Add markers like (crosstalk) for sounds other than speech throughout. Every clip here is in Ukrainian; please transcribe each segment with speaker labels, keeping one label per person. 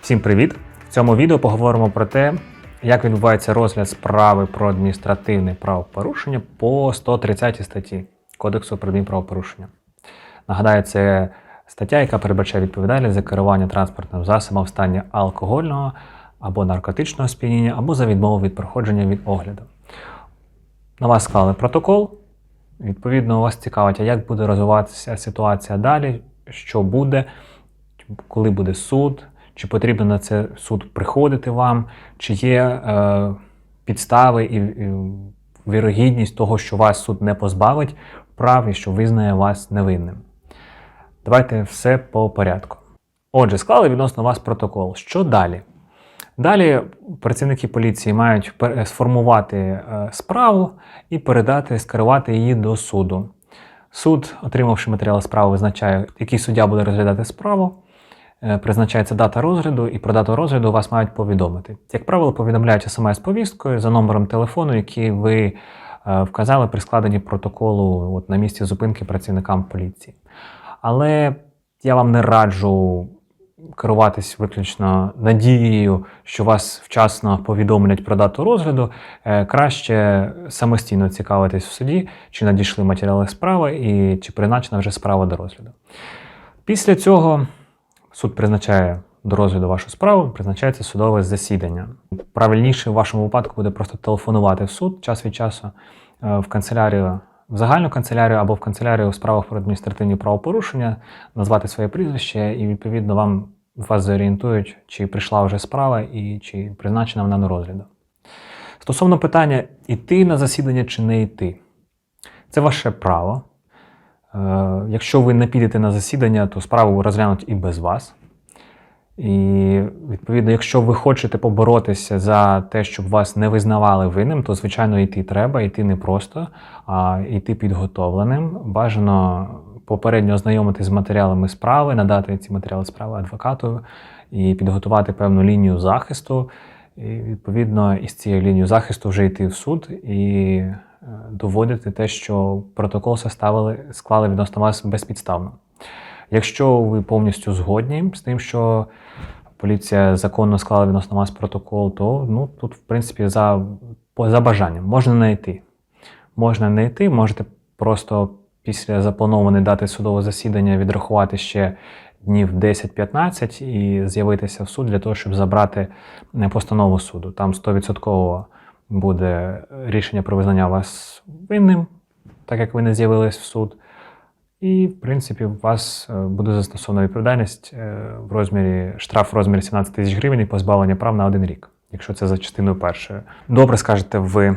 Speaker 1: Всім привіт! В цьому відео поговоримо про те, як відбувається розгляд справи про адміністративне правопорушення по 130 статті Кодексу про адмінправопорушення. Нагадаю, це стаття, яка передбачає відповідальність за керування транспортним засобом в стані алкогольного або наркотичного сп'яніння, або за відмову від проходження від огляду. На вас склали протокол. Відповідно, вас цікавить, а як буде розвиватися ситуація далі, що буде, коли буде суд, чи потрібно на це суд приходити вам, чи є е, підстави і, і вірогідність того, що вас суд не позбавить прав і що визнає вас невинним. Давайте все по порядку. Отже, склали відносно вас протокол. Що далі? Далі працівники поліції мають сформувати е, справу і передати, скерувати її до суду. Суд, отримавши матеріали справи, визначає, який суддя буде розглядати справу. Е, Призначається дата розгляду, і про дату розгляду вас мають повідомити. Як правило, повідомляють смс-повісткою за номером телефону, який ви е, вказали при складенні протоколу от, на місці зупинки працівникам поліції. Але я вам не раджу керуватись виключно надією, що вас вчасно повідомлять про дату розгляду. Е, Краще самостійно цікавитись в суді, чи надійшли матеріали справи і чи призначена вже справа до розгляду. Після цього суд призначає до розгляду вашу справу, призначається судове засідання. Правильніше в вашому випадку буде просто телефонувати в суд час від часу е, в канцелярію, в загальну канцелярію або в канцелярію у справах про адміністративні правопорушення, назвати своє прізвище, і відповідно вам вас зорієнтують, чи прийшла вже справа і чи призначена вона на розгляду. Стосовно питання, іти на засідання чи не йти, це ваше право. Е, Якщо ви не підете на засідання, то справу розглянуть і без вас. І відповідно, якщо ви хочете поборотися за те, щоб вас не визнавали винним, то звичайно йти треба, йти не просто, а йти підготовленим. Бажано попередньо ознайомитися з матеріалами справи, надати ці матеріали справи адвокату і підготувати певну лінію захисту. І відповідно із цією лінією захисту вже йти в суд і доводити те, що протокол составили, склали відносно вас безпідставно. Якщо ви повністю згодні з тим, що поліція законно склала відносно вас протокол, то ну, тут, в принципі, за, за бажанням можна не йти. Можна не йти, можете просто після запланованої дати судового засідання відрахувати ще днів 10-15 і з'явитися в суд для того, щоб забрати е, постанову суду. Там 100% буде рішення про визнання вас винним, так як ви не з'явились в суд. І, в принципі, у вас е, буде застосована відповідальність е, в розмірі штраф в розмірі 17 тисяч гривень і позбавлення прав на один рік, якщо це за частиною першою. Добре, скажете ви.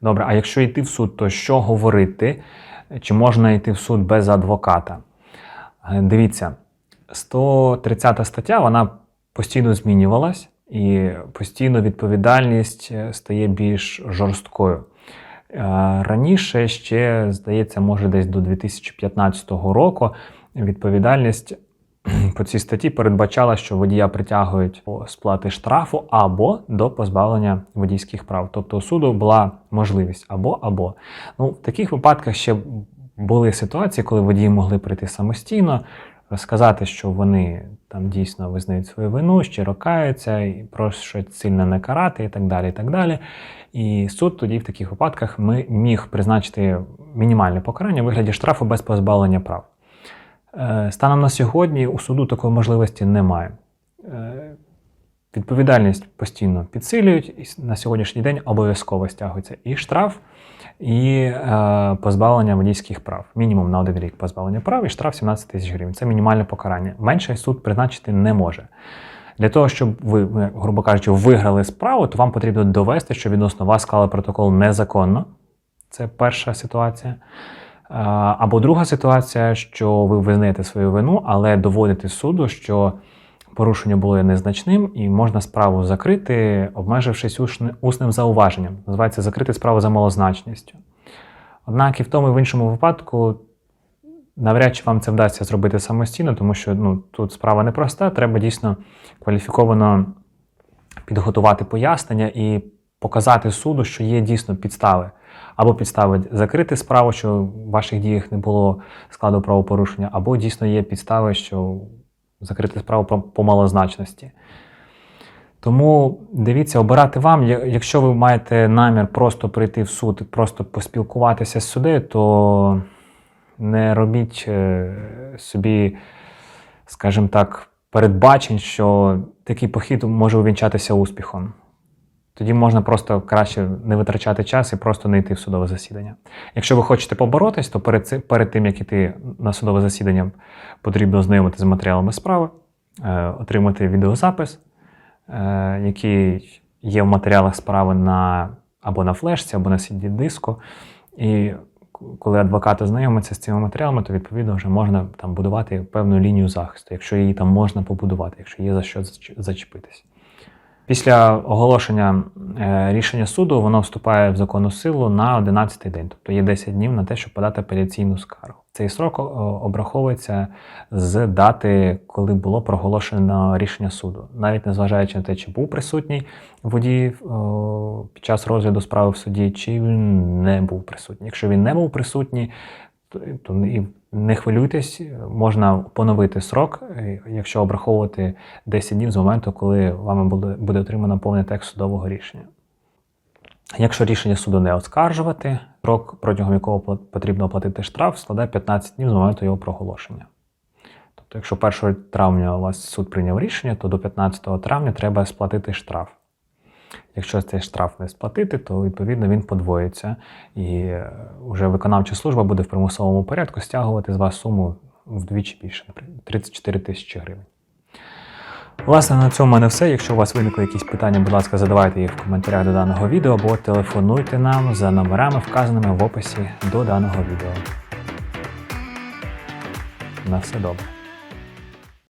Speaker 1: Добре, а якщо йти в суд, то що говорити? Чи можна йти в суд без адвоката? Е, Дивіться, 130 стаття вона постійно змінювалась, і постійно відповідальність е, стає більш жорсткою. Е, Раніше ще, здається, може десь до 2015 року відповідальність (clears throat) по цій статті передбачала, що водія притягують до сплати штрафу або до позбавлення водійських прав. Тобто у суду була можливість або або. Ну, в таких випадках ще були ситуації, коли водії могли прийти самостійно, розказати, що вони там дійсно визнають свою вину, щиро каються і просять сильно не карати, і так далі. І так далі. І суд тоді в таких випадках ми міг призначити мінімальне покарання у вигляді штрафу без позбавлення прав. Е, Станом на сьогодні у суду такої можливості немає. Відповідальність постійно підсилюють, і на сьогоднішній день обов'язково стягується і штраф, і е, позбавлення водійських прав. Мінімум на один рік позбавлення прав і штраф 17 тисяч гривень. Це мінімальне покарання. Менше суд призначити не може. Для того, щоб ви, ви, грубо кажучи, виграли справу, то вам потрібно довести, що відносно вас склали протокол незаконно. Це перша ситуація. Е, Або друга ситуація, що ви визнаєте свою вину, але доводите суду, що порушення було незначним і можна справу закрити, обмежившись усним зауваженням. Називається закрити справу за малозначністю. Однак і в тому і в іншому випадку навряд чи вам це вдасться зробити самостійно, тому що ну, тут справа непроста, треба дійсно кваліфіковано підготувати пояснення і показати суду, що є дійсно підстави. Або підстави закрити справу, що в ваших діях не було складу правопорушення, або дійсно є підстави, що закрити справу по, малозначності. Тому дивіться, обирати вам. Якщо ви маєте намір просто прийти в суд і просто поспілкуватися з суддею, то не робіть е, собі, скажімо так, передбачень, що такий похід може увінчатися успіхом. Тоді можна просто краще не витрачати час і просто не йти в судове засідання. Якщо ви хочете поборотись, то перед, ци- перед тим, як іти на судове засідання, потрібно ознайомитися з матеріалами справи, е, отримати відеозапис, е, який є в матеріалах справи на, або на флешці, або на CD-диску. І коли адвокат ознайомиться з цими матеріалами, то відповідно вже можна там будувати певну лінію захисту, якщо її там можна побудувати, якщо є за що зачепитись. Після оголошення е, рішення суду воно вступає в законну силу на 11-й день, тобто є 10 днів на те, щоб подати апеляційну скаргу. Цей срок обраховується з дати, коли було проголошено рішення суду, навіть незважаючи на те, чи був присутній водій о, під час розгляду справи в суді, чи він не був присутній. Якщо він не був присутній, то, і не хвилюйтесь, можна поновити срок, е, якщо обраховувати 10 днів з моменту, коли вами буде, буде отримано повний текст судового рішення. Якщо рішення суду не оскаржувати, срок, протягом якого потрібно оплатити штраф, складає 15 днів з моменту його проголошення. Тобто, якщо 1 травня у вас суд прийняв рішення, то до 15 травня треба сплатити штраф. Якщо цей штраф не сплатити, то відповідно він подвоїться, і е, вже виконавча служба буде в примусовому порядку стягувати з вас суму вдвічі більше, наприклад, 34 тисячі гривень. Власне, на цьому в мене все. Якщо у вас виникли якісь питання, будь ласка, задавайте їх в коментарях до даного відео або телефонуйте нам за номерами, вказаними в описі до даного відео. На все добре.